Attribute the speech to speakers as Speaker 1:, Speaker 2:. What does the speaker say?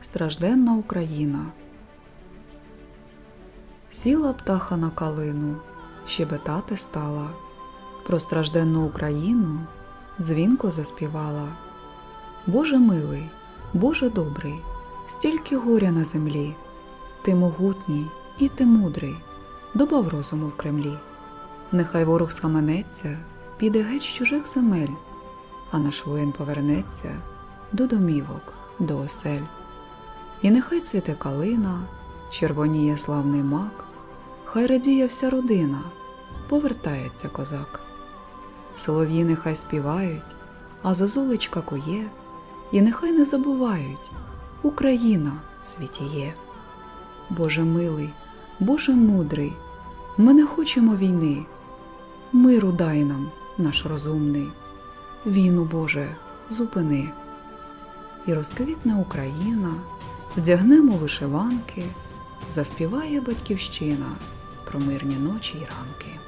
Speaker 1: стражденна Україна. Сіла птаха на калину, щебетати стала, про стражденну Україну дзвінко заспівала. Боже милий, Боже добрий, стільки горя на землі, ти могутній і ти мудрий, добав розуму в Кремлі. Нехай ворог схаменеться, піде геть з чужих земель, а наш воїн повернеться до домівок, до осель. І нехай цвіте калина, червоніє славний мак, хай радіє вся родина, повертається козак. Солов'ї нехай співають, а зозулечка кує, і нехай не забувають, Україна в світі є. Боже милий, Боже мудрий, ми не хочемо війни, миру дай нам, наш розумний, війну, Боже, зупини. І розквітне Україна, вдягнемо вишиванки, заспіває батьківщина про мирні ночі й ранки.